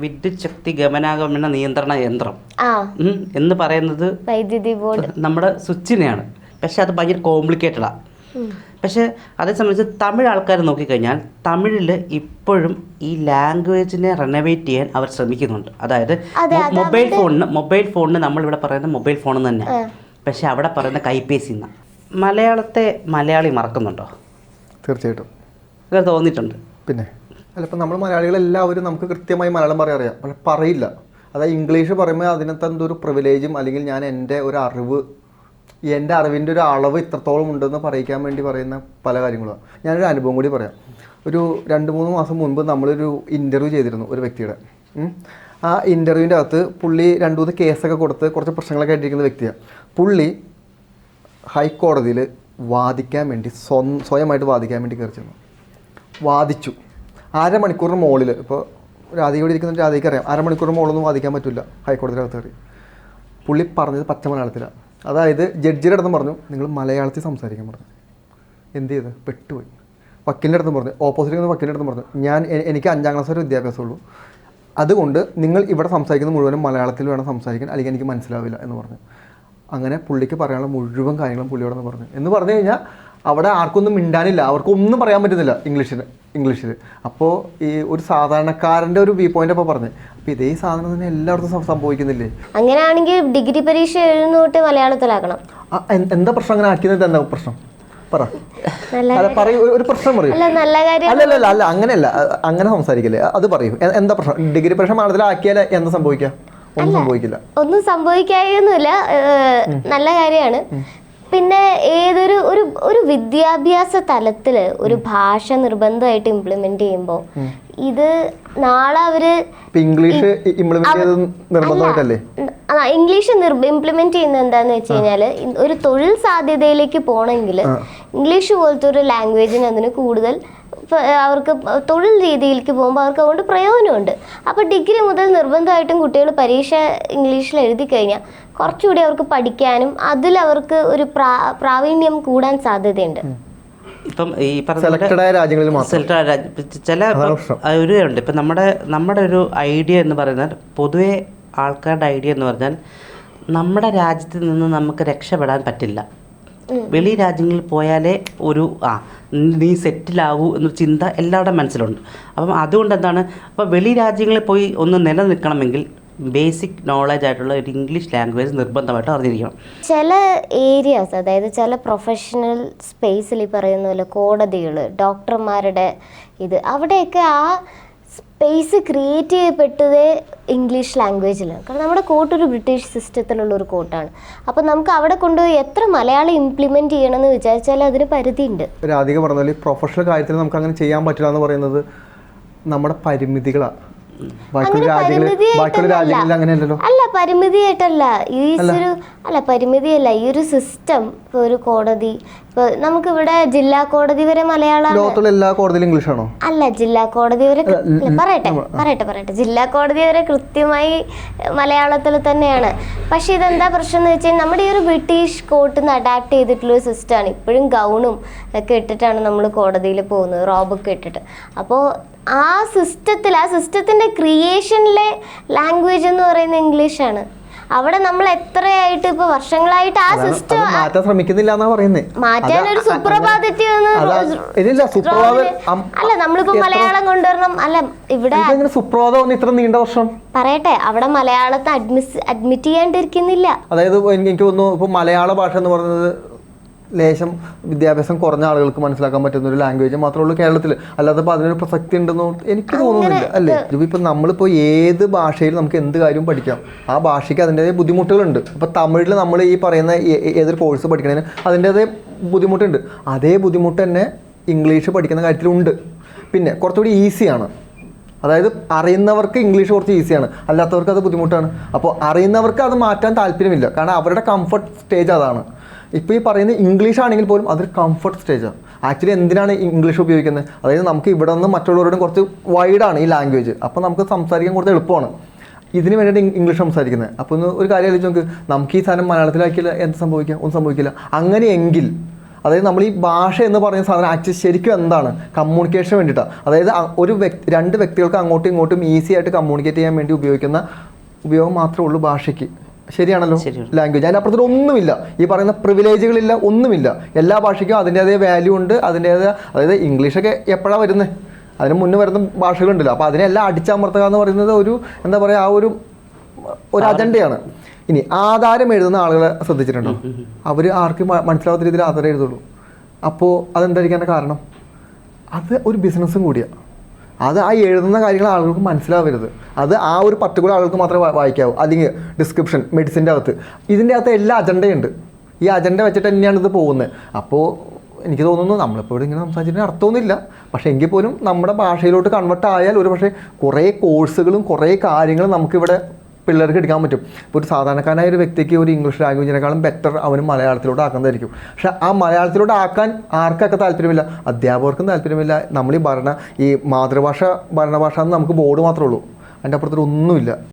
വിദ്യുത് ശക്തി ഗമനാഗമന നിയന്ത്രണ യന്ത്രം. ആ. എന്ന് പറയുന്നത് വൈദ്യുതി ബോർഡ്. നമ്മുടെ സ്വിച്ചിനെയാണ്. പക്ഷെ അത് ഭയങ്കര കോംപ്ലിക്കേറ്റഡാണ് പക്ഷെ അതേ സംബന്ധിച്ച് തമിഴ് ആൾക്കാർ നോക്കിക്കഴിഞ്ഞാൽ തമിഴിൽ ഇപ്പോഴും ഈ ലാംഗ്വേജിനെ റെനോവേറ്റ് ചെയ്യാൻ അവർ ശ്രമിക്കുന്നുണ്ട്. അതായത് മൊബൈൽ ഫോണിന് മൊബൈൽ ഫോണിന് നമ്മളിവിടെ പറയുന്ന മൊബൈൽ ഫോൺ തന്നെ. പക്ഷെ അവിടെ പറയുന്ന കൈപ്പേസി എന്ന. മലയാളത്തെ മലയാളി മറക്കുന്നുണ്ടോ? തീർച്ചയായിട്ടും. അങ്ങനെ തോന്നിയിട്ടുണ്ട്. പിന്നെ? അല്ല ഇപ്പം നമ്മൾ മലയാളികളെല്ലാവരും നമുക്ക് കൃത്യമായി മലയാളം പറയാൻ അറിയാം. പക്ഷെ പറയില്ല. അതായത് ഇംഗ്ലീഷ് പറയുമ്പോൾ അതിനകത്ത് എന്തോ ഒരു പ്രിവിലേജും അല്ലെങ്കിൽ ഞാൻ എന്റെ ഒരു അറിവ് എന്റെ അറിവിന്റെ ഒരു അളവ് ഇത്രത്തോളം ഉണ്ടെന്ന് പറയിക്കാൻ വേണ്ടി പറയുന്ന പല കാര്യങ്ങളും. ഞാനൊരു അനുഭവം കൂടി പറയാം. ഒരു രണ്ട് മൂന്ന് മാസം മുൻപ് നമ്മളൊരു ഇന്റർവ്യൂ ചെയ്തിരുന്നു ഒരു വ്യക്തിയുടെ. ആ ഇന്റർവ്യൂവിന്റെ അകത്ത് പുള്ളി രണ്ട് മൂന്ന് കേസൊക്കെ കൊടുത്ത് കുറച്ച് പ്രശ്നങ്ങളൊക്കെ ആയിട്ടിരിക്കുന്ന വ്യക്തിയാണ്. പുള്ളി ഹൈക്കോടതിയിൽ വാദിക്കാൻ വേണ്ടി സ്വ സ്വയമായിട്ട് വാദിക്കാൻ വേണ്ടി കയറി ചെന്നു വാദിച്ചു. അരമണിക്കൂറിന് മുകളിൽ ഇപ്പോൾ രാധികയോട് ഇരിക്കുന്ന രാധിക്ക് അറിയാം അരമണിക്കൂറിന് മുകളിലൊന്നും വാദിക്കാൻ പറ്റില്ല ഹൈക്കോടതിയിലകത്ത് കയറി. പുള്ളി പറഞ്ഞത് പച്ച മലയാളത്തിലാണ് അതായത് ജഡ്ജിയുടെ അടുത്തും പറഞ്ഞു നിങ്ങൾ മലയാളത്തിൽ സംസാരിക്കാൻ പറഞ്ഞു. എന്ത് ചെയ്ത്? പെട്ടുപോയി. വക്കീലിന്റെ അടുത്തും പറഞ്ഞു ഓപ്പോസിറ്റ് വക്കീലിന്റെ അടുത്തും പറഞ്ഞു ഞാൻ എനിക്ക് അഞ്ചാം ക്ലാസ് വരെ വിദ്യാഭ്യാസമുള്ളൂ അതുകൊണ്ട് നിങ്ങൾ ഇവിടെ സംസാരിക്കുന്നത് മുഴുവനും മലയാളത്തിൽ വേണം സംസാരിക്കാൻ അല്ലെങ്കിൽ എനിക്ക് മനസ്സിലാവില്ല എന്ന് പറഞ്ഞു. അങ്ങനെ പുള്ളിക്ക് പറയാനുള്ള മുഴുവൻ കാര്യങ്ങളും പുള്ളിയോടെന്ന് പറഞ്ഞു. എന്ന് പറഞ്ഞു കഴിഞ്ഞാൽ അവിടെ ആർക്കൊന്നും മിണ്ടാനില്ല. അവർക്കൊന്നും പറയാൻ പറ്റുന്നില്ല ഇംഗ്ലീഷിൽ ഇംഗ്ലീഷിൽ അപ്പോൾ ഈ ഒരു സാധാരണക്കാരന്റെ ഒരു വ്യൂ പോയിന്റ് അപ്പോൾ പറഞ്ഞു. അപ്പോൾ ഇതേ സാധനം തന്നെ എല്ലായിടത്തും സംഭവിക്കുന്നില്ലേ? അങ്ങനെയാണെങ്കിൽ ഡിഗ്രി പരീക്ഷ എഴുന്നോട്ട് മലയാളത്തിലാക്കണം. എന്താ പ്രശ്നം അങ്ങനെ ആക്കിയത്? എന്താ പ്രശ്നം? പറ. പറയൂ. ഒരു- പ്രശ്നം പറയൂ. അല്ല അല്ല അല്ല അങ്ങനെയല്ല. അങ്ങനെ സംസാരിക്കില്ലേ? അത് പറയൂ. എന്താ പ്രശ്നം? ഡിഗ്രി പരീക്ഷ മലയാളത്തിലാക്കിയാൽ എന്താ സംഭവിക്കുക ഒന്നും സംഭവിക്കില്ല. ഒന്നും സംഭവിക്കായൊന്നുമില്ല. നല്ല കാര്യമാണ്. പിന്നെ ഏതൊരു ഒരു ഒരു വിദ്യാഭ്യാസ തലത്തിൽ ഒരു ഭാഷ നിർബന്ധമായിട്ട് ഇംപ്ലിമെന്റ് ചെയ്യുമ്പോൾ ഇത് നാളെ അവർ ഇംഗ്ലീഷ് ഇംഗ്ലീഷ് ഇംപ്ലിമെന്റ് ചെയ്യുന്നത് എന്താന്ന് വെച്ച് കഴിഞ്ഞാൽ ഒരു തൊഴിൽ സാധ്യതയിലേക്ക് പോകണമെങ്കിൽ ഇംഗ്ലീഷ് പോലത്തെ ഒരു ലാംഗ്വേജിന് അതിന് കൂടുതൽ അവർക്ക് തൊഴിൽ രീതിയിലേക്ക് പോകുമ്പോൾ അവർക്ക് അതുകൊണ്ട് പ്രയോജനമുണ്ട്. അപ്പോൾ ഡിഗ്രി മുതൽ നിർബന്ധമായിട്ടും കുട്ടികൾ പരീക്ഷ ഇംഗ്ലീഷിൽ എഴുതി കഴിഞ്ഞാൽ കുറച്ചുകൂടി അവർക്ക് പഠിക്കാനും അതിൽ അവർക്ക് ഒരു പ്രാ പ്രാവീണ്യം കൂടാൻ സാധ്യതയുണ്ട്. ഇപ്പം ഈ പറഞ്ഞ സെലക്റ്റഡ് ആയ രാജ്യങ്ങളിൽ മാത്രം. രാജ്യ- ചില ഒരു ഉണ്ട് ഇപ്പം നമ്മുടെ നമ്മുടെ ഒരു ഐഡിയ എന്ന് പറയുന്നത് പൊതുവെ ആൾക്കാരുടെ ഐഡിയ എന്ന് പറഞ്ഞാൽ നമ്മുടെ രാജ്യത്ത് നിന്ന് നമുക്ക് രക്ഷപ്പെടാൻ പറ്റില്ല. വെളി രാജ്യങ്ങളിൽ പോയാലേ ഒരു ആ നീ സെറ്റിലാവൂ എന്നൊരു ചിന്ത എല്ലാവരുടെ മനസ്സിലുണ്ട്. അപ്പം അതുകൊണ്ട് എന്താണ് അപ്പോൾ വെളി രാജ്യങ്ങളിൽ പോയി ഒന്ന് നിലനിൽക്കണമെങ്കിൽ ബേസിക് നോളജ് ആയിട്ടുള്ള ഒരു ഇംഗ്ലീഷ് ലാംഗ്വേജ് നിർബന്ധമായിട്ട് അറിഞ്ഞിരിക്കണം. ചില ഏരിയാസ് അതായത് ചില പ്രൊഫഷണൽ സ്പേസിൽ ഈ പറയുന്ന പോലെ കോടതികൾ ഡോക്ടർമാരുടെ ഇത് അവിടെയൊക്കെ ആ സ്പേസ് ക്രിയേറ്റ് ചെയ്യപ്പെട്ടത് ഇംഗ്ലീഷ് ലാംഗ്വേജിലാണ് കാരണം നമ്മുടെ കോട്ട് ഒരു ബ്രിട്ടീഷ് സിസ്റ്റത്തിലുള്ള ഒരു കോട്ടാണ് അപ്പോൾ നമുക്ക് അവിടെ കൊണ്ടുപോയി എത്ര മലയാളം ഇംപ്ലിമെന്റ് ചെയ്യണമെന്ന് വിചാരിച്ചാൽ അതിന് പരിധിയുണ്ട്. രാധിക പറഞ്ഞ പോലെ പ്രൊഫഷണൽ കാര്യത്തിൽ നമുക്ക് അങ്ങനെ ചെയ്യാൻ പറ്റില്ല എന്ന് പറയുന്നത് നമ്മുടെ പരിമിതികളാണ് ബാക്കിയുള്ള രാജ്യങ്ങളിൽ ബാക്കിയുള്ള രാജ്യങ്ങളിൽ അങ്ങനെയല്ലല്ലോ? അല്ല പരിമിതിയായിട്ടല്ല. ഈ ഒരു അല്ല പരിമിതിയല്ല. ഈ ഒരു സിസ്റ്റം ഇപ്പോൾ ഒരു കോടതി ഇപ്പൊ നമുക്ക് ഇവിടെ ജില്ലാ കോടതി വരെ മലയാളം ലോകത്തുള്ള എല്ലാ കോടതിയിലും ഇംഗ്ലീഷാണോ? അല്ല ജില്ലാ കോടതി വരെ പറയട്ടെ പറയട്ടെ പറയട്ടെ. ജില്ലാ കോടതി വരെ കൃത്യമായി മലയാളത്തിൽ തന്നെയാണ്. പക്ഷേ ഇതെന്താ പ്രശ്നം എന്ന് വെച്ചാൽ നമ്മുടെ ഈ ഒരു ബ്രിട്ടീഷ് കോർട്ടിൽ നിന്ന് അഡാപ്റ്റ് ചെയ്തിട്ടുള്ള ഒരു സിസ്റ്റമാണ് ഇപ്പോഴും ഗൗണും ഒക്കെ ഇട്ടിട്ടാണ് നമ്മൾ കോടതിയിൽ പോകുന്നത് റോബൊക്കെ ഇട്ടിട്ട്. അപ്പോൾ ആ സിസ്റ്റത്തിൽ ആ സിസ്റ്റത്തിന്റെ ക്രിയേഷനിലെ ലാംഗ്വേജ് എന്ന് പറയുന്നത് ഇംഗ്ലീഷാണ്. അവിടെ നമ്മൾ എത്രയായിട്ട് ഇപ്പൊ വർഷങ്ങളായിട്ട് ആ സിസ്റ്റം മാറ്റാൻ ശ്രമിക്കുന്നില്ല എന്നാ പറയുന്നത് മാറ്റാൻ ഒരു സുപ്രഭാതത്തിൽ അല്ല നമ്മളിപ്പോ മലയാളം കൊണ്ടുവരണം. അല്ല ഇവിടെ സുപ്രഭാതം ഇത്ര നീണ്ട വർഷം. പറയട്ടെ അവിടെ മലയാളത്തെ അഡ്മിറ്റ് അഡ്മിറ്റ് ചെയ്യാണ്ടിരിക്കുന്നില്ല. അതായത് എനിക്ക് എനിക്ക് തോന്നുന്നു ഇപ്പൊ മലയാള ഭാഷ എന്ന് പറയുന്നത് ലേശം വിദ്യാഭ്യാസം കുറഞ്ഞ ആളുകൾക്ക് മനസ്സിലാക്കാൻ പറ്റുന്ന ഒരു ലാംഗ്വേജ് മാത്രമേ ഉള്ളൂ കേരളത്തിൽ അല്ലാതെ ഇപ്പോൾ അതിനൊരു പ്രസക്തി ഉണ്ടെന്ന് എനിക്ക് തോന്നുന്നില്ല. അല്ലേ? ഇപ്പം നമ്മളിപ്പോൾ ഏത് ഭാഷയിൽ നമുക്ക് എന്ത് കാര്യവും പഠിക്കാം? ആ ഭാഷയ്ക്ക് അതിന്റെതായ ബുദ്ധിമുട്ടുകളുണ്ട്. അപ്പോൾ തമിഴിൽ നമ്മൾ ഈ പറയുന്ന ഏതൊരു കോഴ്സ് പഠിക്കണതിന് അതിന്റെതായ ബുദ്ധിമുട്ടുണ്ട്. അതേ ബുദ്ധിമുട്ട് തന്നെ ഇംഗ്ലീഷ് പഠിക്കുന്ന കാര്യത്തിലുണ്ട്. പിന്നെ കുറച്ചുകൂടി ഈസിയാണ് അതായത് അറിയുന്നവർക്ക് ഇംഗ്ലീഷ് കുറച്ച് ഈസിയാണ് അല്ലാത്തവർക്ക് അത് ബുദ്ധിമുട്ടാണ്. അപ്പോൾ അറിയുന്നവർക്ക് അത് മാറ്റാൻ താല്പര്യമില്ല. കാരണം അവരുടെ കംഫർട്ട് സ്റ്റേജ് അതാണ്. ഇപ്പോൾ ഈ പറയുന്ന ഇംഗ്ലീഷ് ആണെങ്കിൽ പോലും അതൊരു കംഫർട്ട് സ്റ്റേജാണ് ആക്ച്വലി എന്തിനാണ് ഇംഗ്ലീഷ് ഉപയോഗിക്കുന്നത്? അതായത് നമുക്ക് ഇവിടെ നിന്ന് മറ്റുള്ളവരോടും കുറച്ച് വൈഡാണ് ഈ ലാംഗ്വേജ് അപ്പോൾ നമുക്ക് സംസാരിക്കാൻ കുറച്ച് എളുപ്പമാണ്. ഇതിന് വേണ്ടിയിട്ട് ഇംഗ്ലീഷ് സംസാരിക്കുന്നത്. അപ്പോൾ ഒന്ന് ഒരു കാര്യം ആലോചിച്ച് നോക്ക്. നമുക്ക് ഈ സാധനം മലയാളത്തിലാക്കിയില്ല എന്ത് സംഭവിക്കുക ഒന്നും സംഭവിക്കില്ല. അങ്ങനെയെങ്കിൽ അതായത് നമ്മൾ ഈ ഭാഷ എന്ന് പറയുന്ന സാധനം ആക്ച്വലി ശരിക്കും എന്താണ്? കമ്മ്യൂണിക്കേഷന് വേണ്ടിയിട്ടാണ് അതായത് ഒരു വ്യക്തി രണ്ട് വ്യക്തികൾക്ക് അങ്ങോട്ടും ഇങ്ങോട്ടും ഈസി ആയിട്ട് കമ്മ്യൂണിക്കേറ്റ് ചെയ്യാൻ വേണ്ടി ഉപയോഗിക്കുന്ന ഉപയോഗം മാത്രമേ ഉള്ളൂ ഭാഷയ്ക്ക്. ശരിയാണല്ലോ? ലാംഗ്വേജ് അതിന്റെ അപ്പുറത്തിൽ ഒന്നുമില്ല. ഈ പറയുന്ന പ്രിവിലേജുകളില്ല ഒന്നുമില്ല. എല്ലാ ഭാഷയ്ക്കും അതിന്റേതായ വാല്യൂ ഉണ്ട് അതിന്റേതായ അതായത് ഇംഗ്ലീഷൊക്കെ എപ്പോഴാണ് വരുന്നത് അതിന് മുന്നേ വരുന്ന ഭാഷകളുണ്ടല്ലോ. അപ്പോൾ അതിനെല്ലാം അടിച്ചമർത്തുക എന്ന് പറയുന്നത് ഒരു എന്താ പറയുക ആ ഒരു ഒരു അജണ്ടയാണ്. ഇനി ആധാരം എഴുതുന്ന ആളുകളെ ശ്രദ്ധിച്ചിട്ടുണ്ടോ? അവർ ആർക്കും മനസ്സിലാവാത്ത രീതിയിൽ ആധാരം എഴുതുള്ളൂ. അപ്പോൾ അതെന്തായിരിക്കാൻ കാരണം? അത് ഒരു ബിസിനസ്സും കൂടിയാണ് അത് ആ എഴുതുന്ന കാര്യങ്ങൾ ആളുകൾക്ക് മനസ്സിലാവരുത്. അത് ആ ഒരു പർട്ടിക്കുലർ ആളുകൾക്ക് മാത്രമേ വായിക്കാവൂ. അല്ലെങ്കിൽ ഡിസ്ക്രിപ്ഷൻ മെഡിസിന്റെ അകത്ത്. ഇതിന്റെ അകത്ത് എല്ലാ അജണ്ടയുണ്ട് ഈ അജണ്ട വെച്ചിട്ട് തന്നെയാണ് ഇത് പോകുന്നത്. അപ്പോൾ എനിക്ക് തോന്നുന്നു നമ്മളിപ്പോൾ ഇവിടെ ഇങ്ങനെ സംസാരിച്ചിട്ട് അർത്ഥമൊന്നുമില്ല. പക്ഷേ എങ്കിൽ പോലും നമ്മുടെ ഭാഷയിലോട്ട് കൺവെർട്ട് ആയാൽ ഒരു പക്ഷേ കുറേ കോഴ്സുകളും കുറേ കാര്യങ്ങളും നമുക്കിവിടെ പിള്ളേർക്ക് എടുക്കാൻ പറ്റും. ഇപ്പോൾ ഒരു സാധാരണക്കാരനായ ഒരു വ്യക്തിക്ക് ഒരു ഇംഗ്ലീഷ് ലാംഗ്വേജിനേക്കാളും ബെറ്റർ അവന് മലയാളത്തിലോട്ട് ആക്കുന്നതായിരിക്കും. പക്ഷേ ആ മലയാളത്തിലോട്ട് ആക്കാൻ ആർക്കൊക്കെ താല്പര്യമില്ല? അധ്യാപകർക്കും താല്പര്യമില്ല. നമ്മൾ ഈ ഭരണ ഈ മാതൃഭാഷ ഭരണഭാഷ എന്ന് നമുക്ക് ബോർഡ് മാത്രമേ ഉള്ളൂ. അതിന്റെ അപ്പുറത്തൊരു ഒന്നുമില്ല.